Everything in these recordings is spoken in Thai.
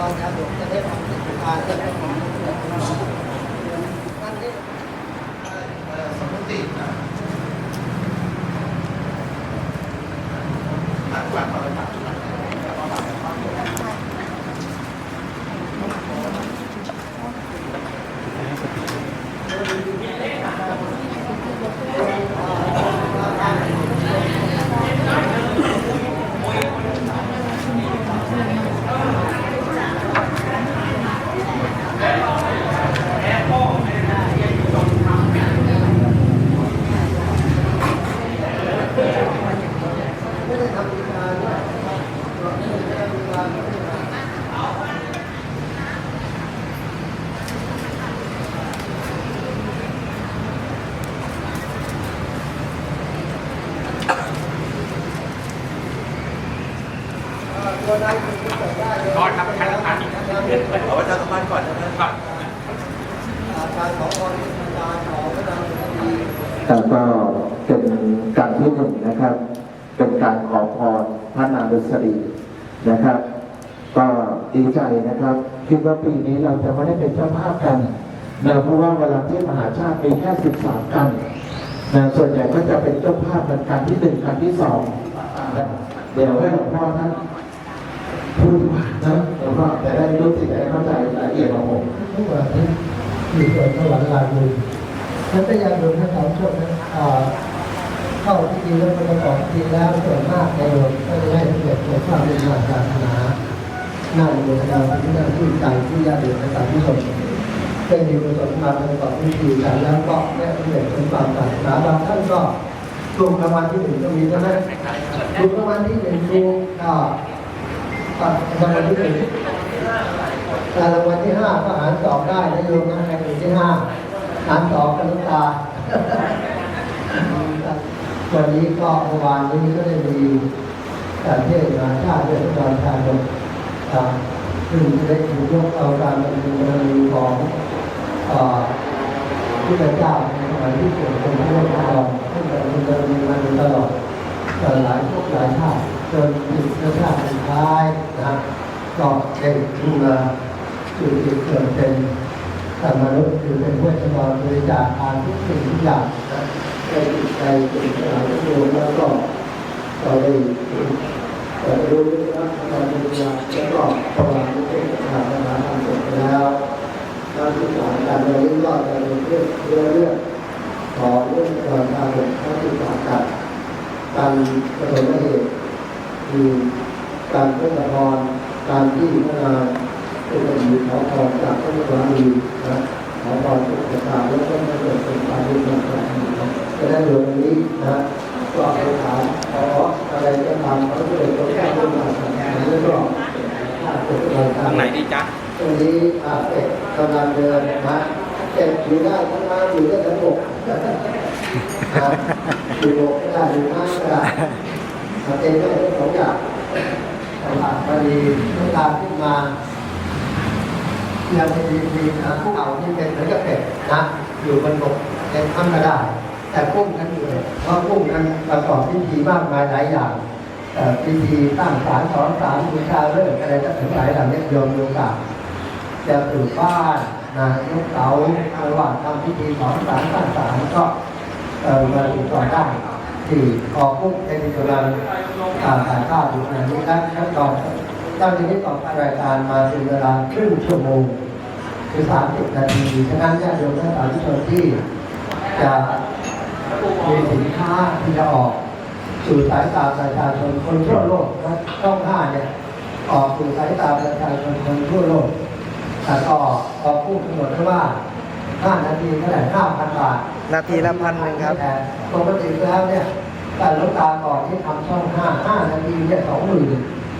ตอนนี้ผมจะได้ทำกิจการเรื่องของนั่นนี่ สมมตินะตัดกวาดต่อไปตัด ไม่ได้ทำกิจการด้วยเราไม่ได้ทำกิจการไม่ได้ทำ ตัวนั้นคุณเปิดได้เลย ก่อนครับท่านประธานเอาประชาสัมพันธ์ก่อนนะครับครับการขอพรเป็นการขอพระนามคดีแล้วก็เป็นการที่หนึ่งนะครับ เป็นการขอพรพระนางดุษฎีนะครับ ก็ดีใจนะครับคิดว่าปีนี้เราจะไม่ได้เป็นเจ้าภาพกันนะเพราะว่าเวลาที่มหาชาติมีแค่13กันนะส่วนใหญ่ก็จะเป็นเจ้าภาพเป็นการที่หนึ่งการที่สองเดี๋ยวให้หลวงพ่อท่าน พูดดีกว่านะหลวงพ่อจะได้รู้สึกได้เข้าใจรายละเอียดของผมทุกวันนี้มีส่วนสวรรค์ลายมือฉันพยายามดูทั้งสองช่วงนั้นเข้าที่ดีแล้วประกอบที่แล้วส่วนมากในโลกก็จะได้เกิดในความเป็นมาศาสนาหน้าโมทนาที่นั่งที่ใจที่ญาติโยมและสาธุชนเป็นมีประสบการณ์ประกอบพิธีกันแล้วก็ได้สำเร็จเป็นความศาสนาบางท่านก็ถูกรางวัลที่หนึ่งก็มีใช่ไหมถูกรางวัลที่หนึ่งถูก ก็รางวัลที่หนึ่งแต่รางวัลที่ห้าก็หารสองได้นะโยมนะในปีที่ห้าหารสองกันตา วันนี้ก็เมื่อวานนี้ก็ได้มีการเทศนาชาติเรื่องการชาติอ่าซึ่งได้ถูกยกเอาการดำเนินกรณีของอ่าที่พระเจ้าในสมัยที่เกิดเป็นพระเจ้าก่อนซึ่งดำเนินกรณีมาโดยตลอดแต่หลายภพหลายชาติ จนถึงกระชาติสุดท้ายนะก็เป็นขึ้นมาคือจุดเกิดเป็นแต่มนุษย์คือเป็นผู้ชนบริจาคทานทุกสิ่งทุกอย่างนะในจิตใจเป็นสลายรวมแล้วก็เราได้รู้เรื่องรัการบริจาคแล้วก็ประวัติเป็นศาสนาทำจบไปแล้วการศึกษาการเรียนรู้การเรียนเรื่องเรื่องเรื่องขอเรื่องการการเรียนการศึกษาการการประสบเหตุคือ การพุทธพรการที่พระนางเป็นมีขอพรจากพระพุทธมีนะขอพรทุกประการแล้วก็ไม่เกิดเป็นการที่มันจะมีนะจะได้เรื่องนี้นะก็ไปถามขออะไรก็ตามเขาจะได้ตัวแก้ตัวมาสัญญาแล้วก็ถ้าเกิดอะไร ตรงไหนดีจ๊ะ ตรงนี้อาเป็ดกำลังเดินนะเป็ ดอยู่ได้ทั้งน้ำอยู่ได้ทั้งบกนะอยู่บกก็ได้อยู่น้ำก็ได้เป็นได้ทั้งสองอย่างตลาดพอดีเวลาขึ้นมายังมีมีนะกุ้เต่าที่เป็นเหมือนกับเป็ดนะอยู่บนบกเป็นธรรมดาแต่กุ้งนั้นอยู่เลยเพราะกุ้งนั้นประกอบพิธีมากมายหลายอย่างพิธีตั้งศาลสอนศาลบูชาเลิกษ์อะไรต่างๆหลายเหล่านี้โยมโยมกาจะปลูกบ้าน นะยกเสาระหว่างทำพิธีสอนศาลตั้งศาลก็เออมาติดต่อได้ที่ขอกุ้งเป็นกำลังการถ่ายภาพอยู่ในนี้และขั้นตอนเจ้าหน้าที่ต่อรายการมาเป็นเวลาครึ่งชั่วโมงคือสามสิบนาทีฉะนั้นญาติโยมทั้งสาธุชนที่จะมีสินค้าที่จะออกสู่สายตาประชาชนคนทั่วโลกและช่องห้าเนี่ยออกสู่สายตาประชาชนคนทั่วโลก แต่ก็ออกผู้กำหนดไว้ว่า5นาทีเท่าไหร่5,000บาทนาทีละพันหนึ่งครับ แต่ปกติแล้วเนี่ยการลดตาก่อนที่ทำช่องห้าห้านาทีเนี่ยสองหมื่น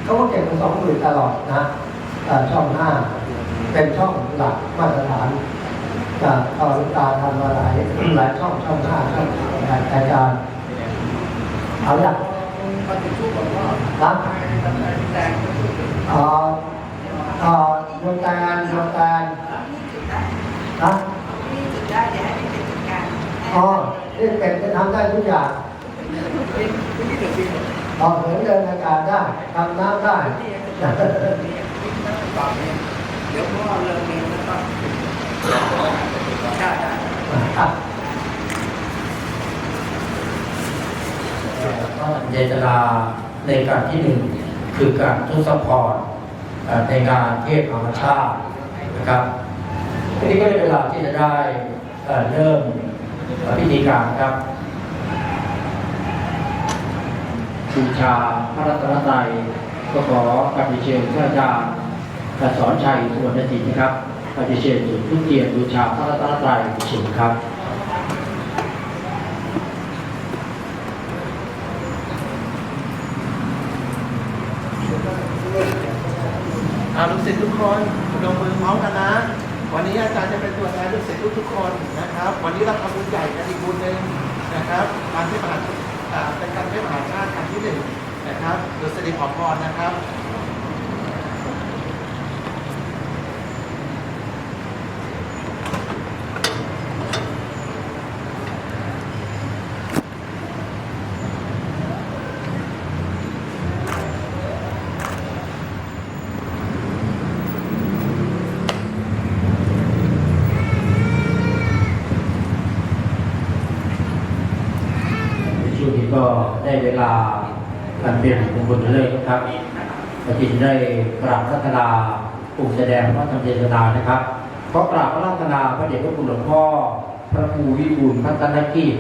เขาก็เก็บเป็นสองหมื่นตลอดนะแต่ช่องห้าเป็นช่องหลักมาตรฐานจากตอนตาทำมาหลายหลายช่องช่องห้าช่องอาจารย์เอาละนะเอ่อเอ่อ ดวงการดวงการนะที่จุดได้เดี๋ยวให้เป็นกิจการอ๋อเล่นเป็ดจะทำได้ทุกอย่างออกเหินเดินอากาศได้ทำน้ำได้เตอนนี้เดี๋ยวพ่อเริ่มมีแล้วก็ใช่ใช่เจตนาในการที่หนึ่งคือการทุสปอร์ตเอ่อ ในงานเทศธรรมชาตินะครับทีนี้ก็ได้เวลาที่จะได้เริ่มพิธีการครับบูชาพระรัตนตรัยก็ขอปฏิเชิญพระอาจารย์สอนชัยสุวรรณจิตนะครับปฏิเชิญจุดทุกเทียนบูชาพระรัตนตรัยเชิญครับ อาลูกศิษย์ทุก คนลงมือพร้อมกันนะ วันนี้อาจารย์จะเป็นตัวแทนลูกศิษย์ทุกๆคนนะครับ วันนี้เราทำบุญใหญ่กันอีกบุญหนึ่งนะครับการเทศมหาอ่าเป็นการเทศมหาชาติครั้งที่หนึ่งนะครับดุษฎีขอพรนะครับ ในช่วงนี้ก็ได้เวลา การเปลี่ยนมงคลเลิกนะครับปฏินได้กราบรัตนาองค์แสดงพระธรรมเจตนานะครับขอกราบพระรัตนาพระเดชพระคุณหลวงพ่อ พระครูวิบูลพัฒนกิจ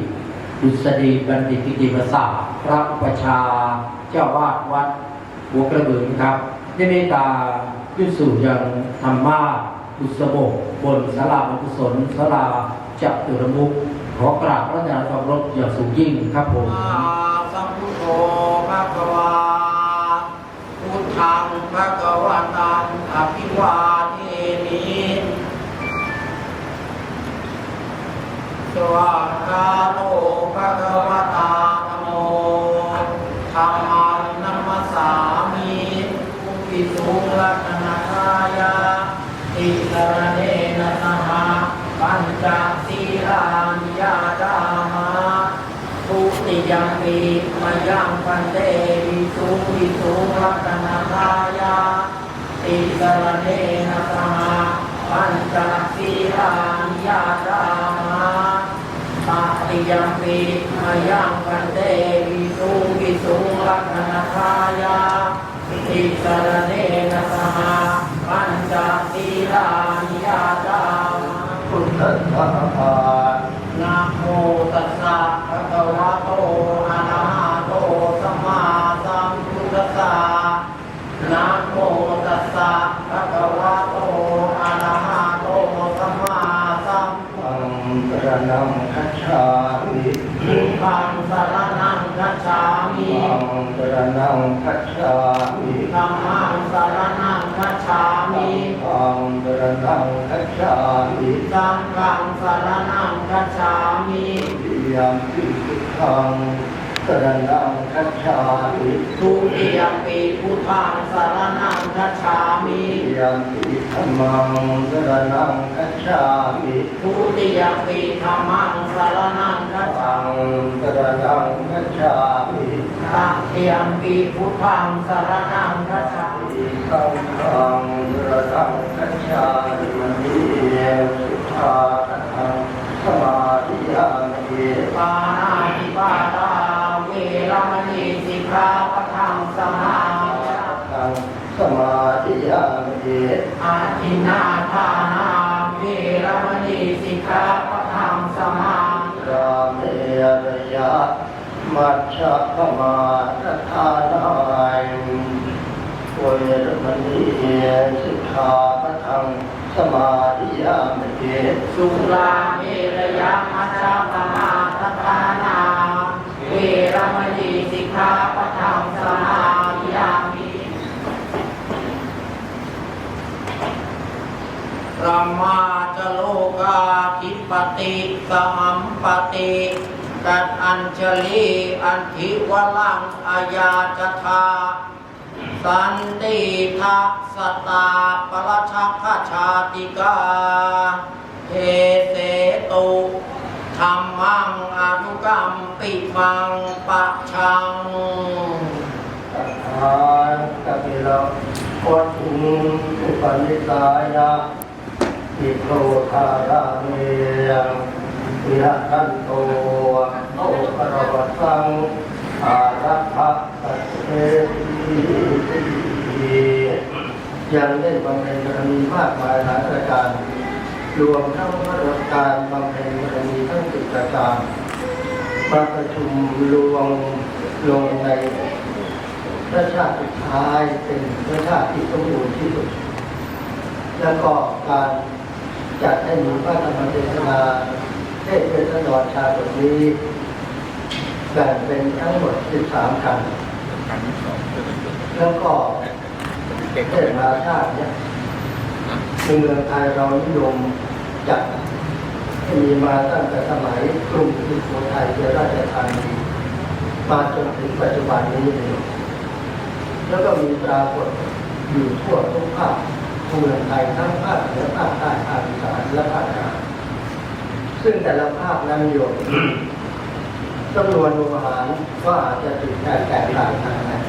ดุษฎีบัณฑิตกิติมศักดิ์พระอุปชา เจ้าวาดวัดหัวกระเบือครับได้เมตตาขึ้นสู่ยังธรรมาสบุษบกบนสลาบกุศลสลาจัตุรมุกขอกราบพระอาจารย์ความรบอย่างสูงยิ่งครับผมสัมพุทโธ ภะวาพุทธังภะคะวันตังอภิวาเทมิสวากาโตภะคะวะตาธโมธัมมังนัมมัสามิปิสุลักนาทายาติสรณเนนะสหปัญจศีลานิยาจามา ทุติ ยังปีมายังพันเตวิสุวิสุรัตนาทายาติสรณเนนะสหปัญจศีลานิยาจามาตติยังปีมายังพันเตวิสุวิสุรัตนาทายาติสรณเนนะสหปัญจศีลานิยาจามาพุทธัสสะภะนะโมตัสสะภะคะ วะโตอะระหะโตสัมมาสัมพุทธัสสะนะโมตัสสะภะคะวะโตอะระหะโตสัมมาสัมพุทธัสสะอังสรณังคัจฉามิพุทธังสรณังคัจฉามิอังสรณังคัจฉามิธัมมังสรณังคัจฉามิอังสรณังคัจฉามิสังฆังสรณังคัจฉามิ ยัมปิพุทธังสรณังคัจฉามิทุติยมปีพุทธังสรณังคัจฉามิติยัมปิธัมมังสรณังคัจฉามิทุติยมปีธัมมังสรณังคัจฉาอัมิงสรณังคัจฉามิตัเทียมปีพุทธังสรณังคัจฉามิอิทังขังสรณังคัจฉามิสุทธาทังสมาธิยามิ ปานาติปาตาเวรมณีสิกขาปะทังสมาธิทังสมาธิยามิอาทินาทานาเวรมณีสิกขาปะทังสมาธิราเมรยะมัชฌะปมาทานายเวรมณีสิกขาปะทังสมาธิยามิสุราเมรยามัชฌะปมาทฐานาเวรมณีสิกขาปะทังสมาธิยามิ พ รมาจโลกาธิปติสหัมปติกัดอัญชลีอันทิวลังอาญาจทาสันติทัสตาปรชักชาติกาเทเสตุธรรมังอนุกรรมปิมังปะชังทานกัปิโลวัดอุปันิสายะ อิโตทาราเมยังวิหตันโตโอปรวัตสังอารักขะตัสเตติยังได้บำเพ็ญบารมีมากมายหลายประการรวมทั้งพระการบำเพ็ญบารมีทั้งสิบประการมาประชุมรวมลงในพระชาติสุดท้ายเป็นพระชาติที่สมบูรณ์ที่สุด แล้วก็การ จัดให้มีพระธรรมเทศนาเทศเป็นสนอชาตินี้แบ่งเป็นทั้งหมด 13กันแล้วก็เทศนาชาติเนี่ยในเมืองไทยเรานิยมจัดให้มีมาตั้งแต่สมัยกรุงศรีโขทัยเป็นราชธานีมาจนถึงปัจจุบันนี้เลยแล้วก็มีปรากฏอยู่ทั่วทุกภาคเมืองไทยทั้งภาคเหนือภาคใต้ภาคอีสานและภาคกลาง ซึ่งแต่ละภาคนั้นโยมจำนวนโรงอาหารก็อาจจะติดแตกแตกต่างกันนะ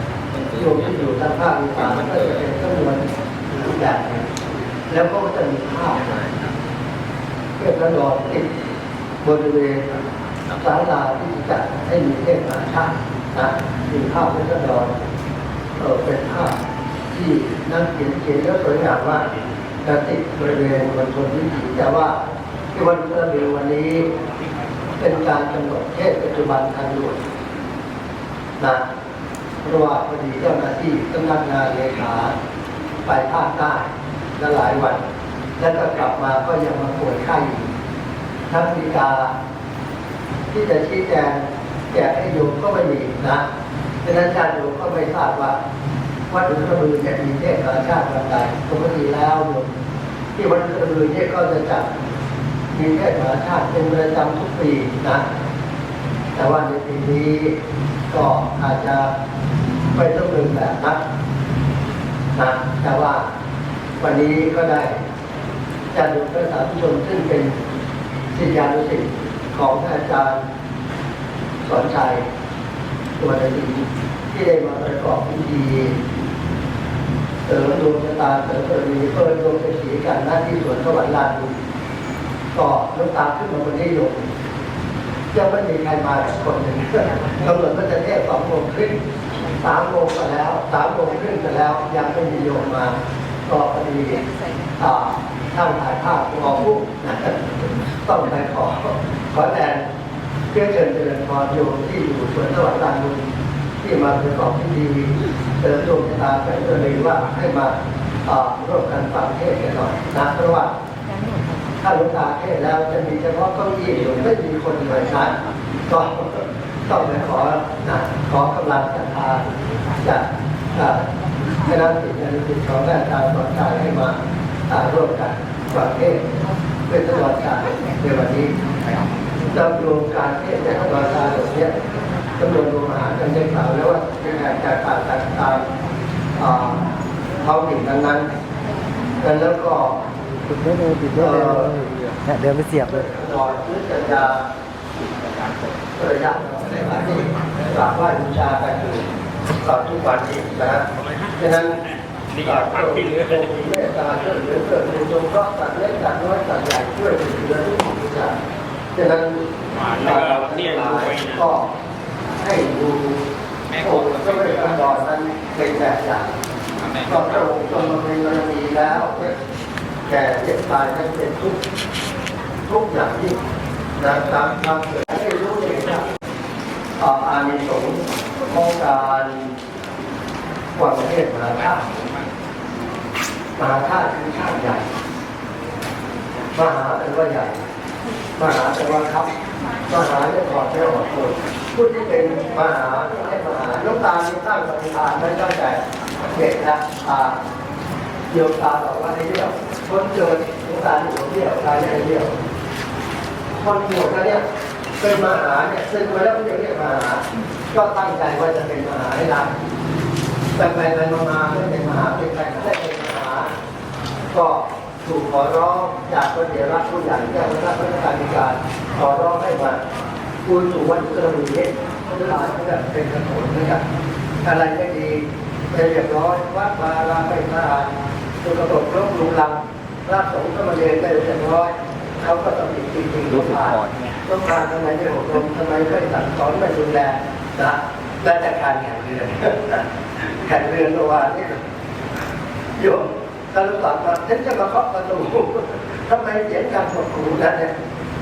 โยมที่อยู่ทางภาคอีสานก็จะเป็นจำนวนอีกอย่างแล้วก็จะมีภาพเพื่อระดอนติดบริเวณศาลาที่จัดให้มีเทศนาชาตินะมีภาพเพื่อระดอนเออเป็นภาพที่นั่งเขียนเขียนแล้วสวยงามมากจะติดบริเวณบนชนวิถีแต่ว่า วันเสาร์วันนี้ เป็นการกำหนดเทศปัจจุบันทันด่วนนะเพราะว่าพอดีเจ้าหน้าที่สำนักงานเลขาไปภาคใต้และหลายวัน แล้วก็กลับมาก็ยังมาป่วยไข้อยู่ทั้งมีกา ที่จะชี้แจงแจกให้โยมก็ไม่มีนะดังนั้นญาติโยมก็ไม่ทราบว่าวัดหลวงพ่อมือจะมีเทศนาชาติวันใดปกติแล้วโยมที่วัดหลวงพ่อมือเนี่ยก็จะจัด มีเทศมหาชาติเป็นประจำทุกปีนะ แต่ว่าในปีนี้ก็อาจจะไม่ต้องเดินแบบนั้นนะแต่ว่าวันนี้ก็ได้จัดดูพระสาธุชนซึ่งเป็นศิษยานุศิษย์ของอาจารย์สอนชัยตัวนาดีที่ได้มาประกอบพิธีเสริมดวงชะตาเสริมบารมีเพิ่มดวงเศรษฐีกันหน้าที่สวนสวรรค์ลาน บุญก็น้ำตาขึ้นมาบนนี้โยมยังไม่มีใครมาสักคนหนึ่งกำหนดว่าจะเทศสองโมงครึ่งสามโมงก็แล้วสามโมงครึ่งก็แล้ว ยังไม่มีโยมมา ก็พอดีอ่าท่านถ่ายภาพรอผู้ต้องไปขอ ขอแทนเพื่อเชิญเจริญพรโยมที่อยู่สวนสวรรค์ลานบุญที่มาประกอบพิธีเสริมดวงชะตาเป็นเลยว่าให้มาอ่าร่วมกันฟังเทศน์กันหน่อยนะเพราะว่า ถ้าหลวงตาเทศแล้วจะมีเฉพาะเก้าอี้อยู่ไม่มีคนเลยนะก็ต้องไปขอนะขอกำลังศรัทธาจากคณะสิทธิ์นุสิทธิ์ของอาจารย์สอนใจให้มาร่วมกันฟังเทศเป็นตลอดการในวันนี้จำรวมการเทศในตลอดการแบบนี้จำนวนโรงอาหารกันได้กล่าวแล้วว่าเป็นการจัดการจัดตามอ่าท้องถิ่นนั้นๆแล้วก็ ปิดได้เลยปิดได้เลยเนี่ยเดินไปเสียบเลยนอนหรือจะจะระยะในวันที่กราบไหว้บูชากันอยู่ตอนทุกวันนี้นะฮะฉะนั้นกราบไหว้ที่เหลือมีเมตตาช่วยเหลือเกิดเป็นจงก็ตัดเล็กตัดน้อยตัดใหญ่ช่วยเหลือทุกสิ่งทุกอย่างฉะนั้นเราทั้งหลายก็ให้ดูโอ้ก็ไม่ได้ดอนนั้นเป็นแบบอย่างก็พระองค์ทรงมาเป็นบารมีแล้ว แก่เจ็บตายทั้งเป็นทุกข์ทุกอย่างที่นะตามทางเกิดให้รู้เลยนะอ่าอานิสงส์ของการกว่าประเทศมหาชาติมหาชาติคือชาติใหญ่มหาแปลว่าใหญ่มหาแปลว่าครับมหาเนี่ยถอดไม่ออกคนผู้ที่เป็นมหาไม่ใช่มหาลูกตาที่ตั้งปฏิทานไม่ตั้งแต่เด็กนะอ่า โยมตาบอกว่าในเรื่องคนเกิดหลวงตาอยู่เรียวตายในเรียวคนบวชแล้วเนี่ยเป็นมหาเนี่ยซึ่งมาแล้วก็เรียกมหา ก็ตั้งใจว่าจะเป็นมหาให้ได้แต่ไปไปมาไม่เป็นมหาเป็นไปไม่ได้เป็นมหา ก็ถูกขอร้องจากพระเดชรักผู้ใหญ่เจ้าคณะพระการธิการขอร้องให้มาคุณสู่วัดกระบี่เนี่ยทานก็เป็นกระโถนเหมือนกันอะไรไม่ดีไปเรียบร้อยวัดวาลาไปสะอา สุกระบบรบลุงลังรับสงฆ์ก็มาเรียนได้เรียบร้อยเขาก็ต้องติดจริงๆรู้สึกผ่านอ่อนเนี่ยต้องการทำไมไม่อบรมทำไมไม่สั่งสอนไม่ดูแลนะและจากการแข่งเรือแข่งเรือเมื่อวานนี้โยมตาลุตัดมาฉันจะมาเคาะประตูทำไมเสียงดังกว่าครูนั่นเนี่ย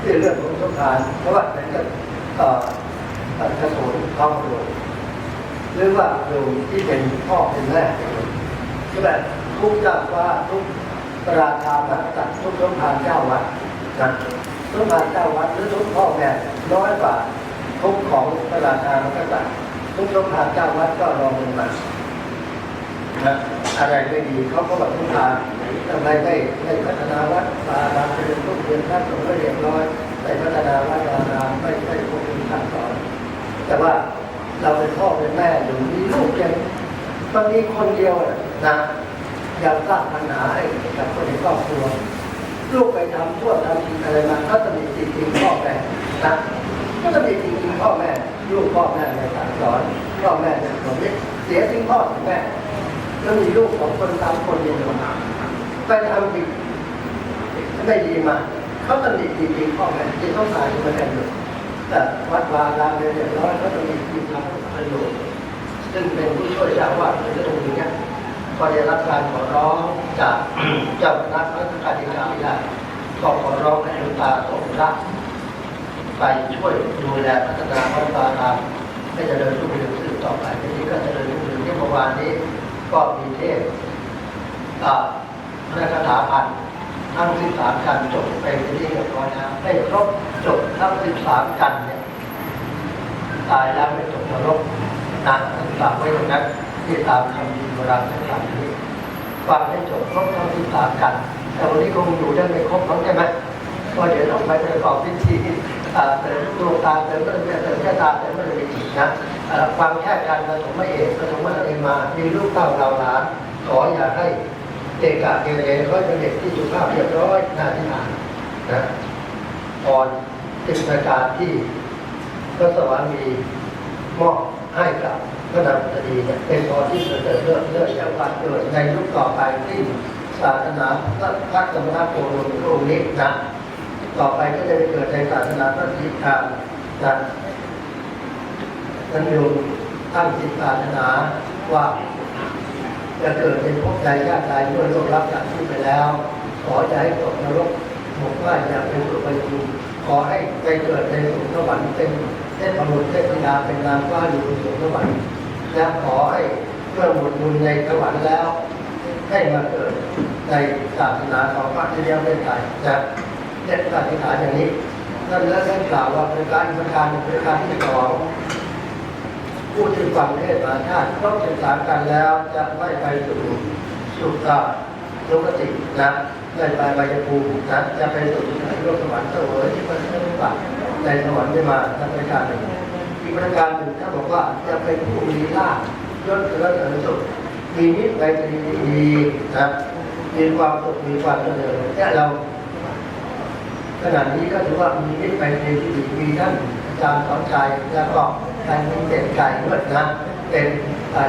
ที่เรื่องของสงครามเพราะว่าเป็นกับเอ่อเอ่อกระสุนท้องตัวหรือว่าโยมที่เป็นพ่อเป็นแม่ที่แบบ ทุกเจ้าฟ้าทุกราชามหากษัตริย์ทุกสมภารเจ้าวัดนะสมภารเจ้าวัดหรือทุกพ่อแม่น้อยกว่าทุกของพระราชามหากษัตริย์ทุกสมภารเจ้าวัดก็รองลงมานะอะไรไม่ดีเขาก็แบบทุกทางทำไมไม่ไม่พัฒนาวัดป่าลาเป็นทุกเรียนท่านสงฆ์เรียบร้อยไม่พัฒนาวัดวารามไม่ไม่พวกคุณท่านสอนแต่ว่าเราเป็นพ่อเป็นแม่อยู่มีลูกยังบางทีคนเดียวนะ ยังสร้างปัญหาให้กับคนในครอบครัว ลูกไปทำชั่วทำผิดอะไรมาก็จะมีจริงๆพ่อแม่นะก็จะมีจริงๆพ่อแม่ ลูกพ่อแม่ในการสอนพ่อแม่ในสอนเสียทิ้งพ่อทิ้งแม่แล้วมีลูกของคนตามคนเดียวไปทำผิดไม่ดีมาเขาตำหนิจริงๆพ่อแม่ที่ต้องตายมาแทนอยู่แต่วัดวาลามเรียบร้อยเขาจะมีทีมทำประโยชน์ซึ่งเป็นผู้ช่วยเจ้าวาดในตรงนี้ เนี่ยพอได้รับการขอร้องจากเจ้าคณะรัฐการที่การไม่ได้ก็ขอร้องให้หลวงตาสมรักไปช่วยดูแลพัฒนาวัดวาลามให้เจริญรุ่งเรืองสืบต่อไปทีนี้ก็เจริญรุ่งเรืองที่เมื่อวานนี้ ก็มีเทศพระคาถาพันทั้ง13กันจบไปเป็นที่เรียบร้อยแล้วให้ครบจบทั้ง13กันเนี่ยตายแล้วไม่ตกนรกนะฝากไว้ตรงนั้นที่ตามคำ โบราณทั้งหลายนี้ฟังให้จบครบเทั้ง13กัน แต่วันนี้คงอยู่ได้ไม่ครบทั้งใช่ไหมเพราะเดี๋ยวต้องไปประกอบพิธีอ่าเติมดวงตาเติมพระเมียเติมแค่ตาเติมพระเมียอีกนะอ่าฟังแค่การผสมเอกผสมอะไรมา มีลูกเต้าเราหลานขออย่าให้เด็กกะเกเรเขาเป็นเด็กที่สุภาพเรียบร้อยน่าที่อ่านนะพรเป็นประการที่พระสวามีมอบให้กับ พระนางตดีเนี่ยเป็นพรที่เกิดเลือดเลือดจากวันเกิดในยุคต่อไปที่ศาสนาพระพักสมณโคดมพระองค์นี้นะต่อไปก็จะไปเกิดในศาสนาพระศรีคานะท่านโยมตั้งจิตปรารถนาว่าจะเกิดเป็นภพใดชาติใดด้วยโลกรับจากที่ไปแล้ว ขอจะให้ตกนรกบอกว่าอยากเป็นสุภภูมิขอให้ไปเกิดในสุสวรรค์เป็นเทพบุตรเทพธิดาเป็นนางฟ้าอยู่บนสุสวรรค์ และขอให้เมื่อหมดบุญในสวรรค์แล้ว ให้มาเกิดในศาสนาของพระที่เรียกเป็นไทยนะเจ็ดปฏิฐานอย่างนี้นั่นแล้วท่านกล่าวว่าเป็นการประการเป็นการที่สองผู้ที่ฟังเทศน์มาชาติครบสิบสามกันแล้วจะไม่ไปสู่สุตาโลกตินะไม่ไปใบยภูมินะจะไปสู่โลกสวรรค์เสวยที่มันไม่รู้ว่าในสวรรค์ได้มาทำประการหนึ่ง อีกประการหนึ่งถ้าบอกว่าจะเป็นผู้มีลาภยศเจริญเสริญสุขมีนิสัยดีนะมีความสุขมีความเจริญเนี่ยเราขณะนี้ก็ถือว่ามีนิสัยดีที่ดีมีท่านอาจารย์สอนใจแล้วก็ท่านมีเด็กไก่ด้วยนะเป็น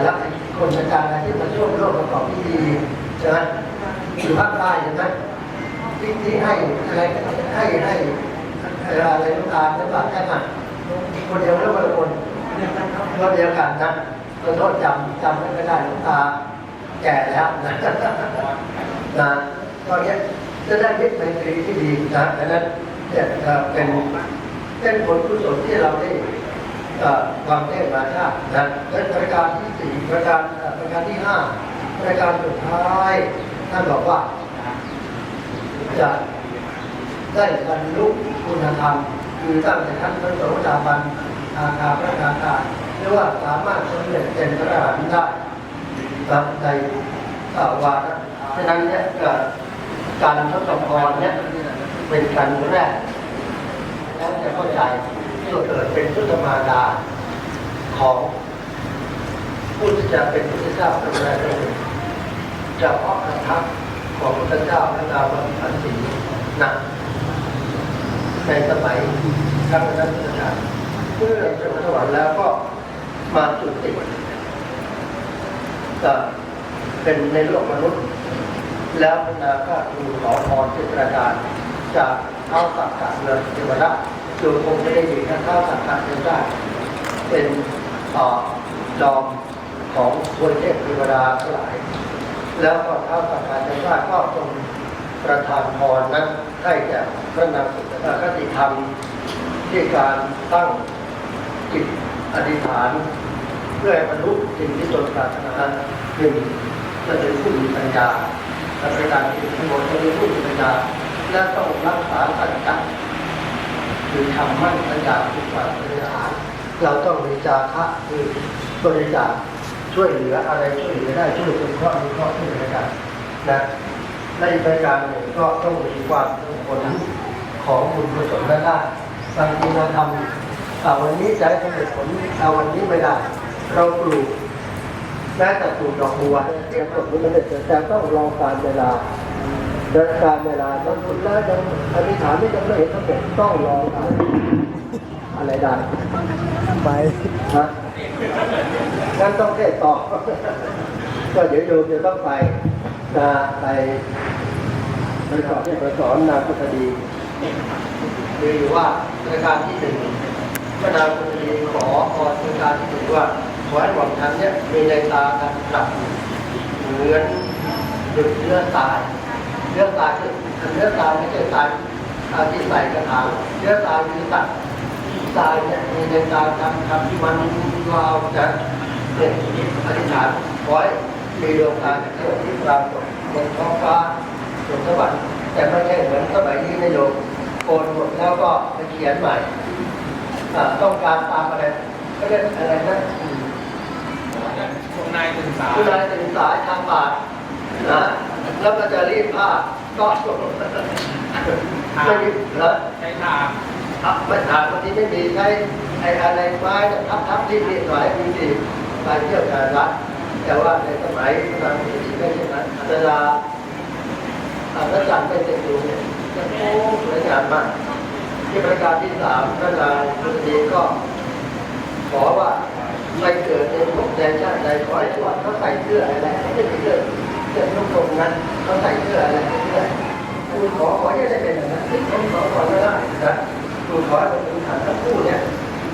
รักคนอาจารย์ที่มาช่วยร่วมประกอบพิธีใช่ไหมอยู่ภาคใต้ใช่ไหมที่ที่ให้อะไรให้ให้อะไรลูกตาลหรือเปล่าแค่นั้น คนเดียวแล้วคนละคนก็เดียวกันนะขอโทษจำจำไม่ได้ลูกตาแก่แล้วนะนะก็เนี้จะได้ยึดในตรีที่ดีนะดังนั้นเนี่ยเป็นเป็นผลกุศลที่เราได้เอ่อวางเทศมาชาตินะและประการที่สี่ประการเอ่อประการที่ห้าประการสุดท้ายท่านบอกว่า จะได้บรรลุคุณธรรม คือตั้งแต่ขั้นพระโสดาบันอาคาพระนาคาเรียกว่าสามารถสำเร็จเป็นพระอรหันต์ได้นะในเอ่อวาระฉะนั้นเนี่ยการทดสอบพรเนี่ยเป็นการแรกแล้วจะเข้าใจที่เกิดเป็นพุทธมารดาของผู้ที่จะเป็นพุทธเจ้าเป็นอะไรก็เป็นจะเพาะกระทับของพุทธเจ้าพระนามพันสีนะ ในสมัยครั้งนั้นพุทธกาเมื่อเจ้าสวรรค์แล้วก็มาจุติก็เป็นในโลกมนุษย์ แล้วพนาก็ดูขอพรที่ประดานจากเท้าสักกะเงินเทวดาโดยคงไม่ได้ยินนเท้าสักกะเทวดาเป็นต่อจอมของทวยเทพเทวดาทั้งหลาย แล้วก็เท้าสักกะเทวดาก็ทรงประทานพรนั้นให้แก่พระนางสุ คติธรรมที่การตั้งจิตอธิษฐาน เพื่อให้บรรลุสิ่งที่ตนปรารถนาหนึ่งจะเป็นผู้มีปัญญาและประการที่ทั้งหมดจะเป็นผู้มีปัญญา และต้องรักษาสัจจะคือทำมั่นสัญญาทุกวันบริหารเราต้องบริจาคะคือบริจาคช่วยเหลืออะไรช่วยเหลือได้ช่วยเป็นครอบครัวช่วยเหลือกันนะในรายการหนึ่งก็ต้องมีความเป็นผล ของบุญกุศลและได้บางทีเราทำอ่าวันนี้จะให้สำเร็จผลเอาวันนี้ไม่ได้ เราปลูกแม้แต่ปลูกดอกบัวเรียกผลไม่ได้แต่ต้องรอการเวลาเดินการเวลาบางคนแล้วยังอธิษฐานไม่จะไม่เห็นสำเร็จต้องรอการอะไรได้ไปฮะงั้นต้องเทศต่อ ก็เดี๋ยวโยมจะต้องไปนะไปไปสอนไปสอนนางพุทธดี มีอว่ารายการที่หนึ่งพระนางพุทธดีขอพรรายการที่หนึ่งว่าขอให้หวังทันเนี่ยมีในตาการกลับเหมือนหยุดเนื้อตายเนื้อตายคือเนื้อตายไม่ใช่ตายอาที่ใส่กระถางเนื้อตายคือตัดตายเนี่ยมีในการทำทำที่มันเราจะเนี่ยอธิษฐานขอให้มีดวงตาเที่ยวที่ปรากฏบนท้องฟ้าบนสวรรค์แต่ไม่ใช่เหมือนสมัยนี้นะโยม กนหมดแล้วก็ไปเขียนใหม่อ่าต้องการตามอะไรก็เรียกอะไรนะอืมคุณนายตื่นสายผู้ใดตื่นสายทางบาทนะแล้วก็จะรีบผ้าก็ไม่รีบเหรอใช้ทางทับไม่ถามวันนี้ไม่มีใช้ไอ้อะไรไม้ทับทับที่มีหลายมีสิการเที่ยวการรัฐแต่ว่าในสมัยนางมีไม่ใช่นั้นเวลาอาพระจันทร์เป็นเต็มดวงเนี่ย จะโอ้สวยงามมากที่ประการที่สามพระนางพุทธีก็ขอว่าไม่เกิดในภพใดชาติใดขอให้ว่าเขาใส่เสื้ออะไรเขาไม่ใช่เสื้อเสื้อนุ่งตรงนั้นเขาใส่เสื้ออะไรเสื้อคุณขอขอให้ได้เป็นอย่างนั้นที่ผมขอขอไม่ได้นะคุณขอให้เป็นฐานทั้งคู่เนี่ย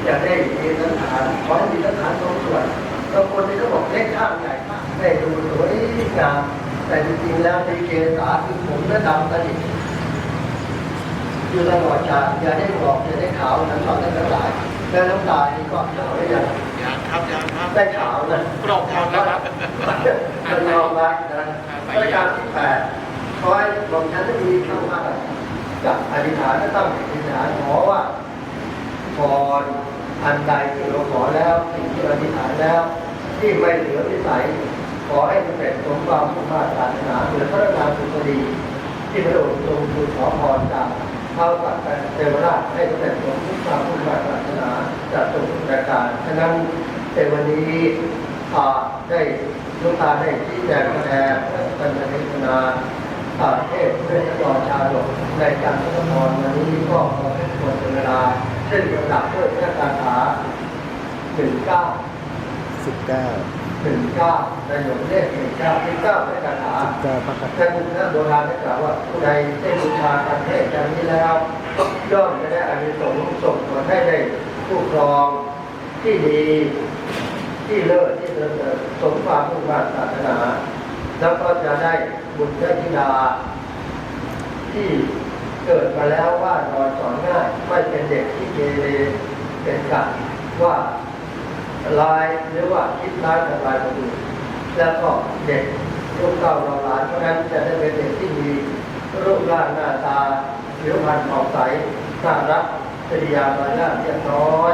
อยากได้มีสันฐานขอให้มีสันฐานตรงส่วนบางคนนี่ก็บอกเล็กข้างใหญ่ได้ดูสวยงามแต่จริงๆแล้วในเกษาคือผมและดำสนิท อยู่ตลอดกาลอย่าได้บอกอย่าได้ขาวทั้งสองทั้งหลายและน้ำตานี่ก็ขาวได้ยังยังครับยังครับได้ขาวนะกรอบหมดแล้วครับมันยอมรับนะรายการที่แปดขอให้ผมฉันจะมีคำว่ากับอธิษฐานก็ต้องอธิษฐานขอว่าพรอันใดที่เราขอแล้วสิ่งที่เราอธิษฐานแล้ว ที่ไม่เหลือวิสัยขอให้สำเร็จสมความมุ่งมั่นปรารถนาเหมือนพระนางสุตรีที่พระองค์ทรงทูลขอพรจาก เท้าสักการเทวราชให้สำเร็จสมความมุ่งมั่นปรารถนาจากทุกประการฉะนั้นในวันนี้อ่าได้ลูกตาได้ชี้แจงแสดงเป็นเทศนาอ่าเทศเพื่อจะต่อชาดกในการทุกพรวันนี้ก็ขอให้ควรเป็นเวลาเช่นลำดับด้วยพระคาถาหนึ่งเก้าสิบเก้า หนึ่งเก้าในหลวงเลขหนึ่งเก้าที่เก้าพระคาถาสิบเก้าพระคาถาท่นโบราณได้กล่าวว่าผู้ใดได้บูชาการเทศการนี้แล้วย่อมจะได้อานิสงส์ส่งผลให้ได้ผู้ครองที่ดีที่เลิศที่เลิศสมความมุ่งมั่นปรารถนา แล้วก็จะได้บุตรได้ธิดา ที่เกิดมาแล้วว่านอนสอนง่ายไม่เป็นเด็กที่เกเรเป็นกัดว่า ลายหรือว่าคิดร้ายทำลายคนอื่นแล้วก็เด็กลูกเต้าเราหลานเพราะฉะนั้นจะได้เป็นเด็กที่มีรูปร่างหน้าตาผิวพรรณผ่องใสน่ารักจริยามารยาทเรียบร้อย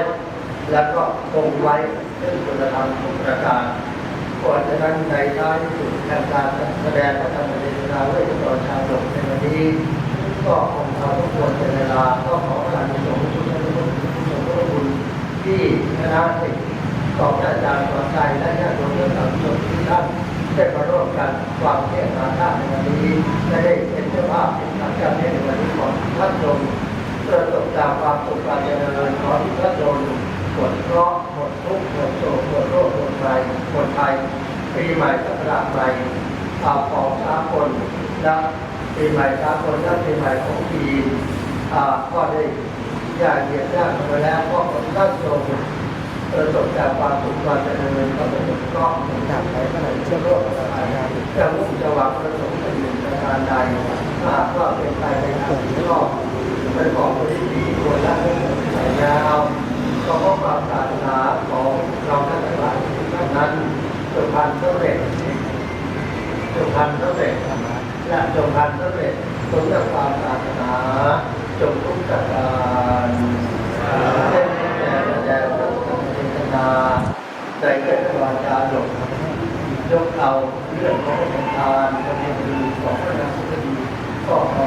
แล้วก็คงไว้ซึ่งคุณธรรมทุกประการก่อนจะนั้นในท้ายสุดการการแสดงพระธรรมเทศนาไว้ตลอชาวโลกในวันนี้ก็คงทำทุกคนเป็นเวลาก็ขอการสงฆ์ทุกท่านทุกคนทุกคนที่คณะสิท ของอาจารย์สอนใจและญาติโยมทั้งสามทุกท่านได้มาร่วมกันความเทศนาท่านในวันนี้และได้เป็นเจ้าภาพเป็นสังกัดในวันนี้ของท่านชมประสบจากความสุขความเจริญขอที่พระโดนหมดเคราะห์หมดทุกข์หมดโศกหมดโรคหมดภัยหมดภัยปีใหม่ศักราชใหม่อาของสากลและปีใหม่สากลและปีใหม่ของจีนก็ได้ย่าเหยียดย่างกันไปแล้วก็ขอท่านทรง ประสบจากความสุขความเจริญความสนุกก็ทางไหนก็ไหนเชื่อโลกอะไรจะมุ่งจะหวังประสงค์เป็นหนึ่งประการใดหากว่าเป็นไปในทางที่ชอบเป็นของคนที่ดีควรละเกิดสายยาวก็เพราะความปรารถนาของเราท่านทั้งหลายดังนั้นจงพันสำเร็จจงพันสำเร็จและจงพันสำเร็จสมกับความปรารถนาจงทุกประการเช่นนี้แด่แด่พระพุท ธเจ้าใจเกิดวาจาหลงยกเอาเรื่องของประธานประเด็นดีของพระนามสุดีก็ขอ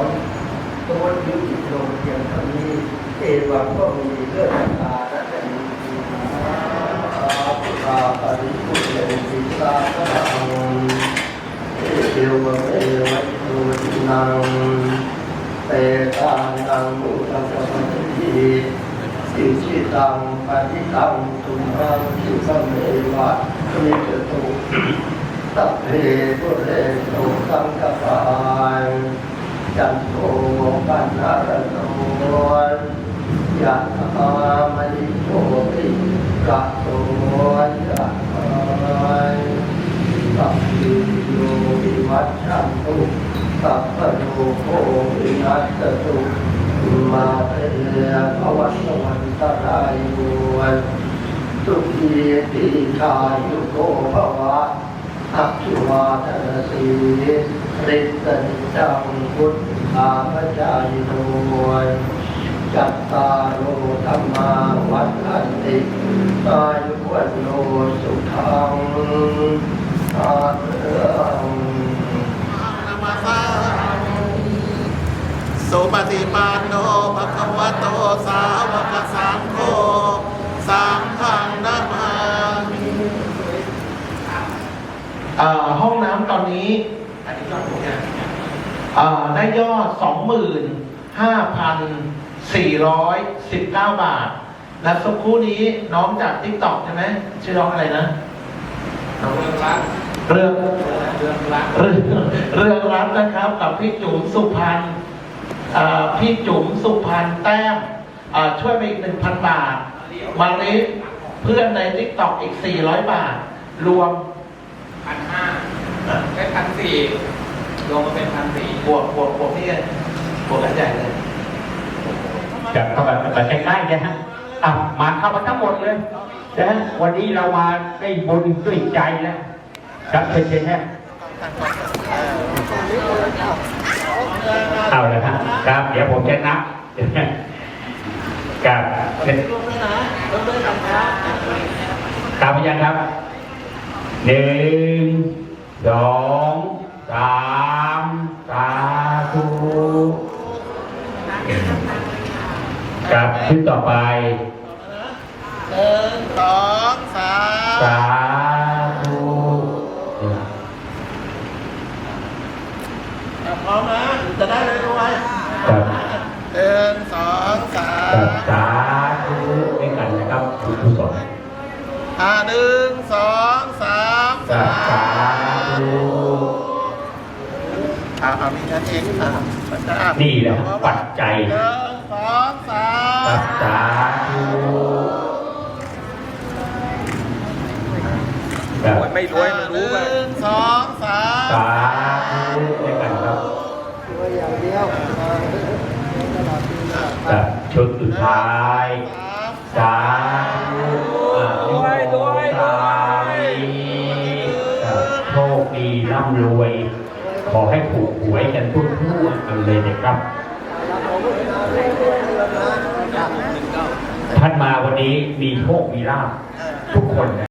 ตัวยุติลงเพียงเท่านี้เอวังก็มีเรื่องตาและจะมีอาภุตาปริพุทธเนติตาพระองเอเดวะเอวะตุตินังเตตานังมุตัสสะทิสิชิตังปฏิตัง ติสัมเมวะมิจตุสัพเพปุเรโตสังกปายจันโทปันนารโนยะธามณิโชติกะโตยะธายสัพพิโยวิวัชชันตุสัพพโลโควินัสตุมาเตภวัตวันตรายโย สุขีติกายุโกภวะอักขุวาทนาสีริสนิจังพุทธาพจายโนจัตตาโอธรรมาวัฏันติอายุวันโนสุขังอาเรื่องนามาสาสุปฏิปันโนภะคะวะโตสาวกสังโฆ สังฆังนามามิอ่าห้องน้ำตอนนี้อ่าได้ยอด25,419บาท และสักครู่นี้น้องจากทิกตอกใช่ไหมชื่อน้องอะไรนะเรื่องรักเรื่องเรื่องรักเรื่องเรื่องรัฐนะครับ กับพี่จุ๋มสุพรรณอ่าพี่จุ๋มสุพรรณแต้มอ่าช่วยไปอีกหนึ่งพันบาท มาลิเพื่อนในทิกตอกอีกสี่ร้อยบาท รวมพันห้าได้พันสี่รวมมาเป็นพันสี่บวกบวกบวกนี่บวกกันใหญ่เลยจะเข้ามาไปใกล้ๆนะฮะอะมาเข้ามาทั้งหมดเลยนะฮะวันนี้เรามาได้บุญด้วยใจแล้วครับเชิญๆฮะเอาเลยครับครับ เดี๋ยวผมจะนับ ครับเสร็จรวมด้วยนะรวมด้วยกันครับตามไปยังครับหนึ่งสองสามสาธุครับขึ้นต่อไปหนึ่งสองสามสาธุอะพร้อมนะจะได้เลยด้วยครับ หนึ่งสองสามสาธุด้วยกันนะครับบุญกุศลอ่าหนึ่งสองสามสาธุอ่าเอามีนั่นเองอ่าอะนี่แหละปัจจัยหนึ่งสองสามสาธุครับไม่รวยไม่รู้หว่านึ่งสองสาม สาธุด้วยกันครับ ตัวอย่างเดียวมาตลอด ครับชุดสุดท้ายสามสาธุอายุโกตายรับโชคดีร่ำรวย ขอให้ถูกหวยกันทั่วๆกันเลยนะครับท่านมาวันนี้มีโชคมีลาภทุกคนนะ